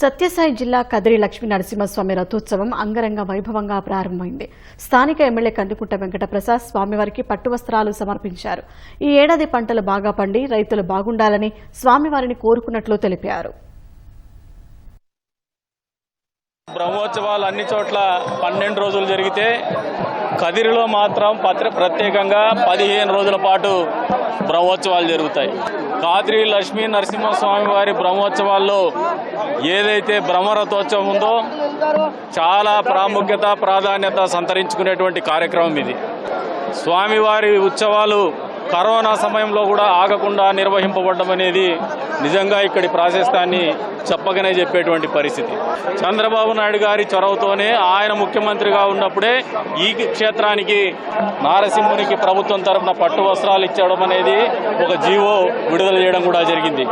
సత్యసాయి జిల్లా కదిరి లక్ష్మీ నరసింహస్వామి రథోత్సవం అంగరంగ వైభవంగా ప్రారంభమైంది. స్థానిక ఎమ్మెల్యే కందుకుంట వెంకట ప్రసాద్ స్వామివారికి పట్టు వస్త్రాలు సమర్పించారు. ఈ ఏడాది పంటలు బాగా పండి రైతులు బాగుండాలని స్వామివారిని కోరుకున్నట్లు తెలిపారు. బ్రహ్మోత్సవాలు అన్ని చోట్ల పన్నెండు రోజులు జరిగితే కదిరిలో మాత్రం పత్ర ప్రత్యేకంగా పదిహేను రోజుల పాటు బ్రహ్మోత్సవాలు జరుగుతాయి. కాదిరి లక్ష్మీ నరసింహస్వామి వారి బ్రహ్మోత్సవాల్లో ఏదైతే బ్రహ్మరథోత్సవం ఉందో చాలా ప్రాముఖ్యత ప్రాధాన్యత సంతరించుకునేటువంటి కార్యక్రమం ఇది. స్వామివారి ఉత్సవాలు కరోనా సమయంలో కూడా ఆగకుండా నిర్వహింపబడడం అనేది నిజంగా ఇక్కడి ప్రాశస్తాన్ని చెప్పకనే చెప్పేటువంటి పరిస్థితి. చంద్రబాబు నాయుడు గారి చొరవతోనే ఆయన ముఖ్యమంత్రిగా ఉన్నప్పుడే ఈ క్షేత్రానికి నారసింహునికి ప్రభుత్వం తరపున పట్టు వస్త్రాలు ఇచ్చడం అనేది ఒక జీవో విడుదల చేయడం కూడా జరిగింది.